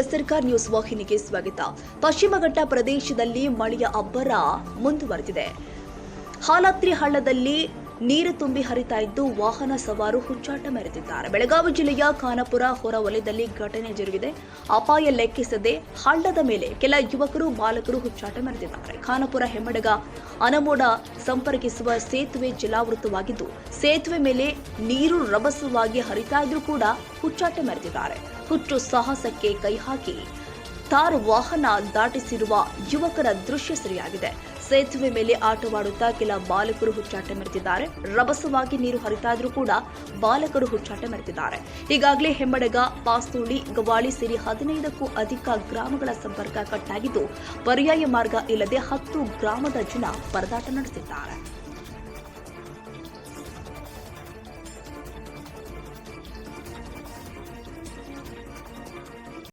ಎಸ್ಆರ್ಕಾರ್ news ವಾಹಿನಿಗೆ ಸ್ವಾಗತ. ಪಶ್ಚಿಮ ಘಟ್ಟ ಪ್ರದೇಶದಲ್ಲಿ ಮಳೆಯ ಅಬ್ಬರ ಮುಂದುವರೆದಿದೆ. ಹಾಲಾತ್ರಿ ಹಳ್ಳದಲ್ಲಿ ನೀರು ತುಂಬಿ ಹರಿತಾ ಇದ್ದು ವಾಹನ ಸವಾರು ಹುಚ್ಚಾಟ ಮೆರೆದಿದ್ದಾರೆ. ಬೆಳಗಾವಿ ಜಿಲ್ಲೆಯ ಖಾನಾಪುರ ಹೊರವಲಯದಲ್ಲಿ ಘಟನೆ ಜರುಗಿದೆ. ಅಪಾಯ ಲೆಕ್ಕಿಸದೆ ಹಳ್ಳದ ಮೇಲೆ ಕೆಲ ಯುವಕರು, ಬಾಲಕರು ಹುಚ್ಚಾಟ ಮೆರೆದಿದ್ದಾರೆ. ಖಾನಾಪುರ ಹೆಮ್ಮಡಗ ಅನಮೋಡ ಸಂಪರ್ಕಿಸುವ ಸೇತುವೆ ಜಲಾವೃತವಾಗಿದ್ದು, ಸೇತುವೆ ಮೇಲೆ ನೀರು ರಭಸವಾಗಿ ಹರಿತಾ ಇದ್ರೂ ಕೂಡ ಹುಚ್ಚಾಟ ಮೆರೆದಿದ್ದಾರೆ. ಹುಚ್ಚು ಸಾಹಸಕ್ಕೆ ಕೈ ಹಾಕಿ ತಾರ್ ವಾಹನ ದಾಟಿಸಿರುವ ಯುವಕರ ದೃಶ್ಯ ಸರಿಯಾಗಿದೆ. ಸೇತುವೆ ಮೇಲೆ ಆಟವಾಡುತ್ತಾ ಕೆಲ ಬಾಲಕರು ಹುಚ್ಚಾಟ ಮೆರೆದಿದ್ದಾರೆ ರಭಸವಾಗಿ ನೀರು ಹರಿತಾದರೂ ಕೂಡ ಬಾಲಕರು ಹುಚ್ಚಾಟ ಮೆರೆದಿದ್ದಾರೆ ಈಗಾಗಲೇ ಹೆಮ್ಮಡಗ, ಪಾಸ್ತೂಳಿ, ಗವಾಳಿ ಸೇರಿ ಹದಿನೈದಕ್ಕೂ ಅಧಿಕ ಗ್ರಾಮಗಳ ಸಂಪರ್ಕ ಕಟ್ಟಾಗಿದ್ದು, ಪರ್ಯಾಯ ಮಾರ್ಗ ಇಲ್ಲದೆ ಹತ್ತು ಗ್ರಾಮದ ಜನ ಪರದಾಟ ನಡೆಸಿದ್ದಾರೆ.